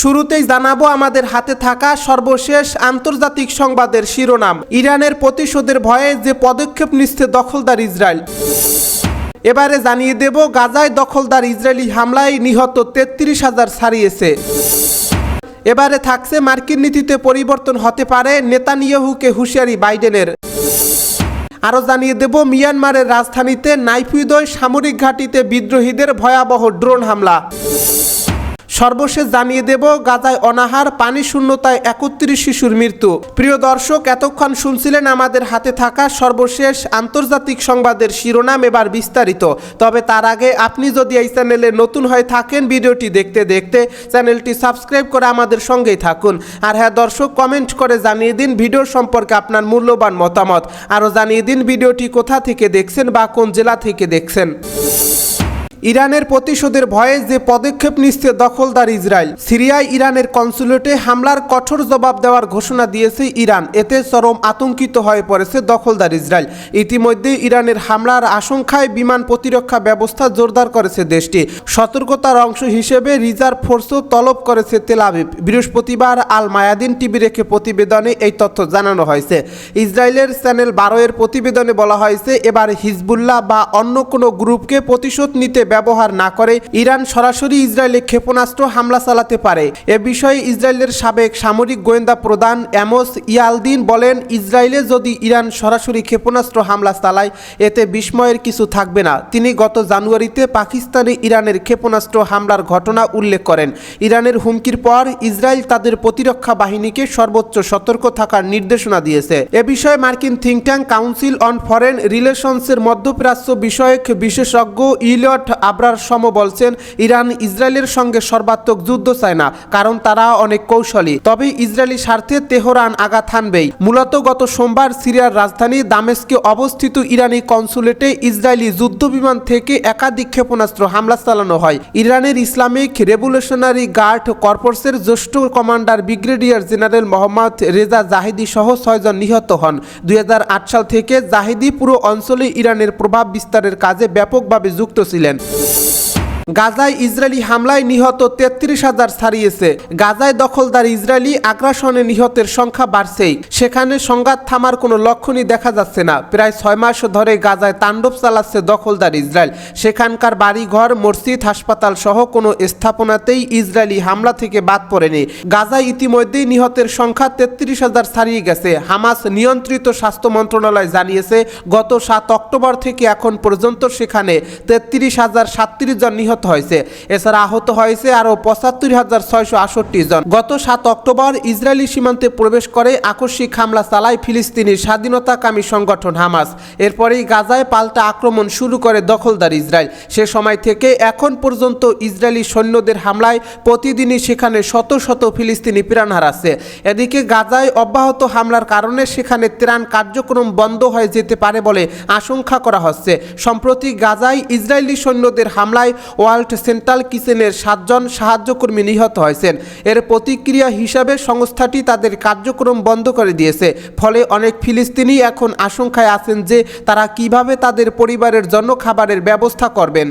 শুরুতেই জানাব, আমাদের হাতে থাকা সর্বশেষ আন্তর্জাতিক সংবাদের শিরোনাম। ইরানের প্রতিশোধের ভয়ে যে পদক্ষেপ নিচ্ছে দখলদার ইসরায়েল। এবারে জানিয়ে দেব, গাজায় দখলদার ইসরায়েলি হামলায় নিহত তেত্রিশ হাজার ছাড়িয়েছে। এবারে থাকছে মার্কিন নীতিতে পরিবর্তন হতে পারে নেতানিয়াহুকে হুঁশিয়ারি বাইডেনের। আরও জানিয়ে দেব, মিয়ানমারের রাজধানীতে নাইফুদয় সামরিক ঘাঁটিতে বিদ্রোহীদের ভয়াবহ ড্রোন হামলা। সর্বশেষ জানিয়ে দেব, গাজায় অনাহার, পানি শূন্যতায় একত্রিশ শিশুর মৃত্যু। প্রিয় দর্শক, এতক্ষণ শুনছিলেন আমাদের হাতে থাকা সর্বশেষ আন্তর্জাতিক সংবাদের শিরোনাম এবার বিস্তারিত। তবে তার আগে আপনি যদি এই চ্যানেলে নতুন হয়ে থাকেন, ভিডিওটি দেখতে দেখতে চ্যানেলটি সাবস্ক্রাইব করে আমাদের সঙ্গেই থাকুন। আর হ্যাঁ দর্শক, কমেন্ট করে জানিয়ে দিন ভিডিও সম্পর্কে আপনার মূল্যবান মতামত। আরও জানিয়ে দিন ভিডিওটি কোথা থেকে দেখছেন বা কোন জেলা থেকে দেখছেন। ইরানের প্রতিশোধের ভয়ে যে পদক্ষেপ নিচ্ছে দখলদার ইসরায়েল, সিরিয়ায় ইরানের কনসুলেটে হামলার কঠোর জবাব দেওয়ার ঘোষণা দিয়েছে ইরান। এতে চরম আতঙ্কিত হয়ে পড়েছে দখলদার ইসরায়েল। ইতিমধ্যে ইরানের হামলার আশঙ্কায় বিমান প্রতিরক্ষা ব্যবস্থা জোরদার করেছে দেশটি। সতর্কতার অংশ হিসেবে রিজার্ভ ফোর্সও তলব করেছে তেল আবিব। বৃহস্পতিবার আল মায়াদিন টিভি রেখে প্রতিবেদনে এই তথ্য জানানো হয়েছে। ইসরায়েলের চ্যানেল বারো এর প্রতিবেদনে বলা হয়েছে, এবার হিজবুল্লাহ বা অন্য কোনো গ্রুপকে প্রতিশোধ নিতে ব্যবহার না করে ইরান সরাসরি ইসরায়েলে ক্ষেপণাস্ত্র হামলা চালাতে পারে। এ বিষয়ে ইসরায়েলের সাবেক সামরিক গোয়েন্দা প্রধান অ্যামোস ইয়ালদিন বলেন, ইসরায়েলে যদি ইরান সরাসরি ক্ষেপণাস্ত্র হামলা চালায়, এতে বিস্ময়ের কিছু থাকবে না। তিনি গত জানুয়ারিতে পাকিস্তানে ইরানের ক্ষেপণাস্ত্র হামলার ঘটনা উল্লেখ করেন। ইরানের হুমকির পর ইসরায়েল তাদের প্রতিরক্ষা বাহিনীকে সর্বোচ্চ সতর্ক থাকার নির্দেশনা দিয়েছে। এ বিষয়ে মার্কিন think tank council on foreign রিলেশনসের মধ্যপ্রাচ্য বিষয়ক বিশেষজ্ঞ ইলিয়ট আবরার সম বলছেন, ইরান ইসরায়েলের সঙ্গে সর্বাত্মক যুদ্ধ চায় না, কারণ তারা অনেক কৌশলী। তবে ইসরায়েলি স্বার্থে তেহরান আঘাত হানবেই। মূলত গত সোমবার সিরিয়ার রাজধানী দামেস্কে অবস্থিত ইরানি কনসুলেটে ইসরায়েলি যুদ্ধ বিমান থেকে একাধিক ক্ষেপণাস্ত্র হামলা চালানো হয়। ইরানের ইসলামিক রেভলিউশনারি গার্ড কর্পসের জ্যেষ্ঠ commander brigadier general Mohammad Reza Zahedi সহ ছয়জন নিহত হন। দুই হাজার আট সাল থেকে জাহিদি পুরো অঞ্চলে ইরানের প্রভাব বিস্তারের কাজে ব্যাপকভাবে যুক্ত ছিলেন। গাজায় ইসরায়েলি হামলায় নিহত তেত্রিশ হাজার ছাড়িয়েছে। গাজায় দখলদার ইসরায়েলি আগ্রাসনে নিহতের সংখ্যা বাড়ছেই। সেখানে সংঘাত থামার কোনো লক্ষণই দেখা যাচ্ছে না। প্রায় ছয় মাস ধরে গাজায় তাণ্ডব চালাচ্ছে দখলদার ইসরায়েল। সেখানকার বাড়িঘর, মসজিদ, হাসপাতাল সহ কোনো স্থাপনাতেই ইসরায়েলি হামলা থেকে বাদ পড়েনি। গাজায় ইতিমধ্যেই নিহতের সংখ্যা তেত্রিশ হাজার ছাড়িয়ে গেছে। হামাস নিয়ন্ত্রিত স্বাস্থ্য মন্ত্রণালয় জানিয়েছে, গত সাত অক্টোবর থেকে এখন পর্যন্ত সেখানে তেত্রিশ হাজার সাতত্রিশ জন নিহত হয়েছে। এছাড়া আহত হয়েছে আরও পঁচাত্তর হাজার ছয়শো আটষট্টি জন। গত সাত অক্টোবর ইসরায়েলি সীমান্তে প্রবেশ করে আকস্মিক হামলা চালায় ফিলিস্তিনি স্বাধীনতাকামী সংগঠন হামাস। এরপরেই গাজায় পাল্টা আক্রমণ শুরু করে দখলদার ইসরায়েল। সে সময় থেকে এখন পর্যন্ত ইসরায়েলি সৈন্যদের হামলায় প্রতিদিনই সেখানে শত শত ফিলিস্তিনি প্রাণ হারাচ্ছে এদিকে গাজায় অব্যাহত হামলার কারণে সেখানে ত্রাণ কার্যক্রম বন্ধ হয়ে যেতে পারে বলে আশঙ্কা করা হচ্ছে। সম্প্রতি গাজায় ইসরায়েলি সৈন্যদের হামলায় ওয়ার্ল্ড সেন্ট্রাল কিচেনের সাতজন সাহায্যকর্মী নিহত হয়েছেন। এর প্রতিক্রিয়া হিসাবে সংস্থাটি তাদের কার্যক্রম বন্ধ করে দিয়েছে। ফলে অনেক ফিলিস্তিনি এখন আশঙ্কায় আছেন যে তারা কীভাবে তাদের পরিবারের জন্য খাবারের ব্যবস্থা করবেন।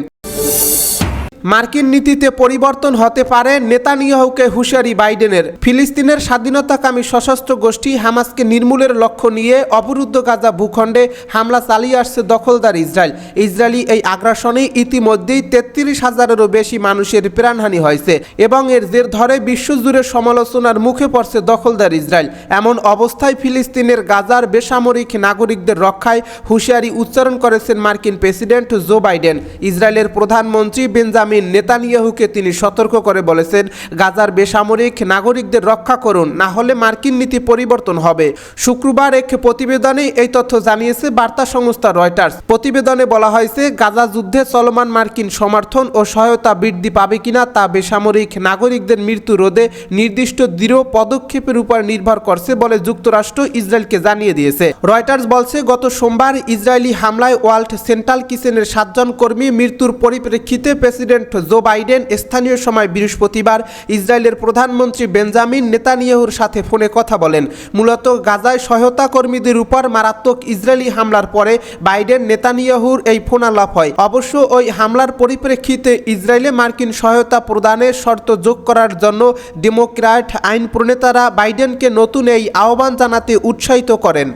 মার্কিন নীতিতে পরিবর্তন হতে পারে নেতানিয়াহুকে হুঁশিয়ারি বাইডেনের। ফিলিস্তিনের স্বাধীনতাকামী সশস্ত্র গোষ্ঠী হামাসকে নির্মূলের লক্ষ্য নিয়ে অবরুদ্ধ গাজা ভূখণ্ডে হামলা চালিয়ে আসছে দখলদার ইসরায়েল। ইসরায়েলি এই আগ্রাসনে ইতিমধ্যেই তেত্রিশ হাজারেরও বেশি মানুষের প্রাণহানি হয়েছে এবং এর জের ধরে বিশ্বজুড়ে সমালোচনার মুখে পড়ছে দখলদার ইসরায়েল। এমন অবস্থায় ফিলিস্তিনের গাজার বেসামরিক নাগরিকদের রক্ষায় হুঁশিয়ারি উচ্চারণ করেছেন মার্কিন প্রেসিডেন্ট জো বাইডেন। ইসরায়েলের প্রধানমন্ত্রী বেঞ্জামিন নেতানিয়াহুকে তিনি সতর্ক করে বলেছেন, গাজার বেসামরিক নাগরিকদের রক্ষা করুন, না হলে মার্কিন নীতি পরিবর্তন হবে। শুক্রবার এক প্রতিবেদনে এই তথ্য জানিয়েছে বার্তা সংস্থা রয়টার্স। প্রতিবেদনে বলা হয়েছে, গাজা যুদ্ধে চলমান মার্কিন সমর্থন ও সহায়তা বৃদ্ধি পাবে কিনা তা বেসামরিক নাগরিকদের মৃত্যু রোধে নির্দিষ্ট দৃঢ় পদক্ষেপের উপর নির্ভর করছে বলে যুক্তরাষ্ট্র ইসরায়েলকে জানিয়ে দিয়েছে। রয়টার্স বলছে, গত সোমবার ইসরায়েলি হামলায় ওয়ার্ল্ড সেন্ট্রাল কিচেনের সাতজন কর্মী মৃত্যুর পরিপ্রেক্ষিতে প্রেসিডেন্ট প্রেসিডেন্ট জো বাইডেন স্থানীয় সময় বৃহস্পতিবার ইসরায়েলের প্রধানমন্ত্রী বেঞ্জামিন নেতানিয়াহুর সাথে ফোনে কথা বলেন। মূলত গাজায় সহায়তা কর্মীদের উপর মারাত্মক ইসরায়েলি হামলার পরে বাইডেন নেতানিয়াহুর এই ফোনালাপ হয়। অবশ্য ওই হামলার পরিপ্রেক্ষিতে ইসরায়েলে মার্কিন সহায়তা প্রদানের শর্ত যোগ করার জন্য ডেমোক্র্যাট আইন প্রণেতারা বাইডেনকে নতুন এই আহ্বান জানাতে উৎসাহিত করেন।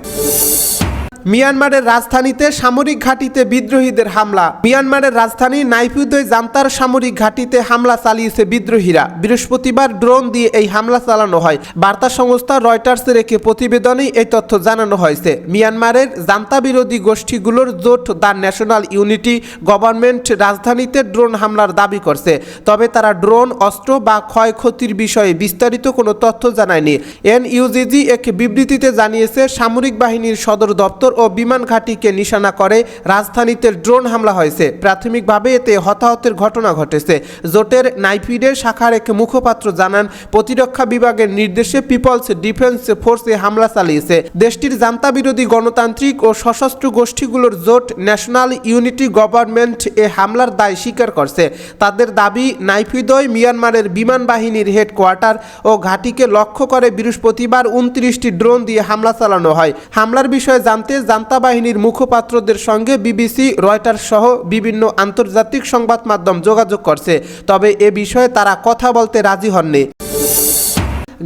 মিয়ানমারের রাজধানীতে সামরিক ঘাঁটিতে বিদ্রোহীদের হামলা। মিয়ানমারের রাজধানী নাইফিউদয় জান্তার সামরিক ঘাঁটিতে হামলা চালিয়েছে বিদ্রোহীরা। বৃহস্পতিবার ড্রোন দিয়ে এই হামলা চালানো হয়। বার্তা সংস্থা রয়টার্সের একটি প্রতিবেদনে এই তথ্য জানানো হয়েছে। মিয়ানমারের জান্তা বিরোধী গোষ্ঠীগুলোর জোট দ্য ন্যাশনাল ইউনিটি গভর্নমেন্ট রাজধানীতে ড্রোন হামলার দাবি করছে। তবে তারা ড্রোন, অস্ত্র বা ক্ষয়ক্ষতির বিষয়ে বিস্তারিত কোনো তথ্য জানায়নি। এন এনইউজিজি এক বিবৃতিতে জানিয়েছে, সামরিক বাহিনীর সদর দপ্তর ও বিমান ঘাঁটিকে নিশানা করে। রাজধানীতে ড্রোন হামলা হয়েছে। প্রাথমিকভাবে এতে হতাহতের ঘটনা ঘটেছে। জোটের নাইফিডের শাখার এক মুখপাত্র জানান, প্রতিরক্ষা বিভাগের নির্দেশে পিপলস ডিফেন্স ফোর্সে হামলা চালিয়েছে। দেশটির জান্তা বিরোধী গণতান্ত্রিক ও সশস্ত্র গোষ্ঠীগুলোর জোট ন্যাশনাল ইউনিটি গভর্নমেন্ট এ হামলার দায় স্বীকার করছে। তাদের দাবি, নাইফিদয় মিয়ানমারের বিমান বাহিনীর হেডকোয়ার্টার ও ঘাঁটিকে লক্ষ্য করে বৃহস্পতিবার উনত্রিশটি ড্রোন দিয়ে হামলা চালানো হয়। হামলার বিষয়ে জানতে জান্তা বাহিনীর মুখপাত্রদের সঙ্গে বিবিসি রয়টার সহ বিভিন্ন আন্তর্জাতিক সংবাদ মাধ্যম যোগাযোগ করছে। তবে এ বিষয়ে তারা কথা বলতে রাজি হননি।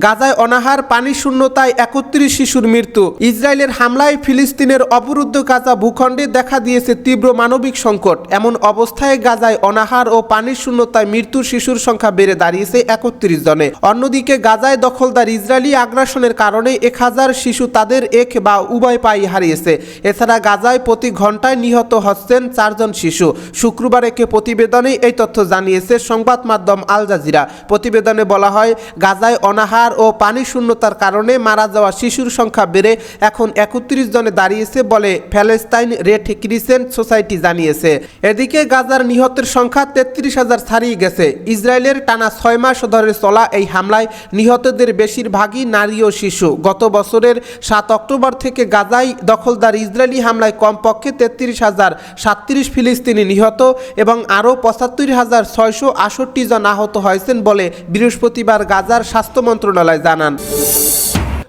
গাজায় অনাহার, পানি শূন্যতায় একত্রিশ শিশুর মৃত্যু। ইসরায়েলের হামলায় ফিলিস্তিনের অবরুদ্ধ গাজা ভূখণ্ডে দেখা দিয়েছে তীব্র মানবিক সংকট। এমন অবস্থায় গাজায় অনাহার ও পানির শূন্যতায় মৃত্যুর শিশুর সংখ্যা বেড়ে দাঁড়িয়েছে একত্রিশ জনে। অন্যদিকে গাজায় দখলদার ইসরায়েলি আগ্রাসনের কারণে এক হাজার শিশু তাদের এক বা উভয় পাই হারিয়েছে। এছাড়া গাজায় প্রতি ঘন্টায় নিহত হচ্ছেন চারজন শিশু। শুক্রবার একে প্রতিবেদনে এই তথ্য জানিয়েছে সংবাদ মাধ্যম আল জাজিরা। প্রতিবেদনে বলা হয়, গাজায় অনাহার ও পানি শূন্যতার কারণে মারা যাওয়া শিশুর সংখ্যা বেড়ে এখন একত্রিশ জনে দাঁড়িয়েছে বলে প্যালেস্তাইন রেড ক্রিসেন্ট সোসাইটি জানিয়েছে। এদিকে গাজার নিহতের সংখ্যা তেত্রিশ হাজার ছাড়িয়ে গেছে। ইসরায়েলের টানা ছয় মাস ধরে চলা এই হামলায় নিহতদের বেশিরভাগই নারী ও শিশু। গত বছরের সাত অক্টোবর থেকে গাজায় দখলদার ইসরায়েলি হামলায় কমপক্ষে তেত্রিশ হাজার সাতত্রিশ ফিলিস্তিনি নিহত এবং আরও পঁচাত্তর হাজার ছয়শো আষট্টি জন আহত হয়েছেন বলে বৃহস্পতিবার গাজার স্বাস্থ্য মন্ত্রণালয় জানান।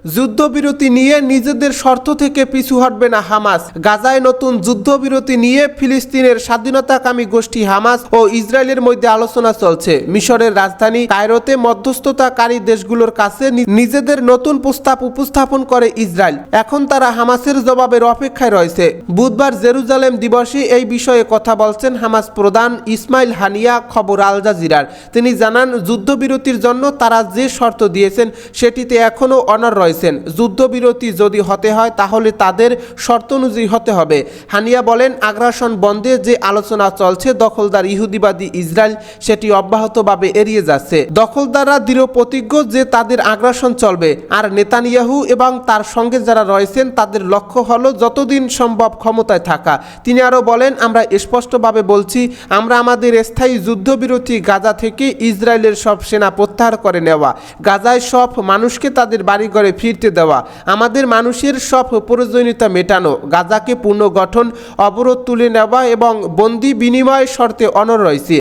যুদ্ধবিরতি নিয়ে নিজেদের শর্ত থেকে পিছু হটবে না হামাস। গাজায় নতুন যুদ্ধবিরতি নিয়ে ফিলিস্তিনের স্বাধীনতাকামী গোষ্ঠী হামাস ও ইসরায়েলের মধ্যে আলোচনা চলছে। মিশরের রাজধানী কায়রোতে মধ্যস্থতাকারী দেশগুলোর কাছে নিজেদের নতুন প্রস্তাব উপস্থাপন করে ইসরায়েল। এখন তারা হামাসের জবাবের অপেক্ষায় রয়েছে। বুধবার জেরুজালেম দিবসে এই বিষয়ে কথা বলছেন হামাস প্রধান ইসমাইল হানিয়া, খবর আল জাজিরার। তিনি জানান, যুদ্ধবিরতির জন্য তারা যে শর্ত দিয়েছেন, সেটিতে এখনও অনর রয়েছেন যুদ্ধবিরতি যদি হতে হয়, তাহলে তাদের শর্ত অনুযায়ী হতে হবে। হানিয়া বলেন, আগ্রাসন বন্ধে যে আলোচনা চলছে, দখলদার ইহুদিবাদী ইসরায়েল সেটি অব্যাহতভাবে এড়িয়ে যাচ্ছে। দখলদাররা দৃঢ় প্রতিজ্ঞ যে তাদের আগ্রাসন চলবে। আর নেতানিয়াহু এবং তার সঙ্গে যারা রয়েছেন, তাদের লক্ষ্য হলো যতদিন সম্ভব ক্ষমতায় থাকা। তিনি আরও বলেন, আমরা স্পষ্টভাবে বলছি, আমরা আমাদের স্থায়ী যুদ্ধবিরতি গাজা থেকে ইসরায়েলের সব সেনা প্রত্যাহার করে নেওয়া। গাজায় সব মানুষকে তাদের বাড়িঘরে ফিরতে দেওয়া। আমাদের মানুষের সব প্রয়োজনীয়তা মেটানো, গাজাকে পুনর্গঠন, অবরোধ তুলে নেওয়া এবং বন্দি বিনিময় শর্তে অনর রয়েছে।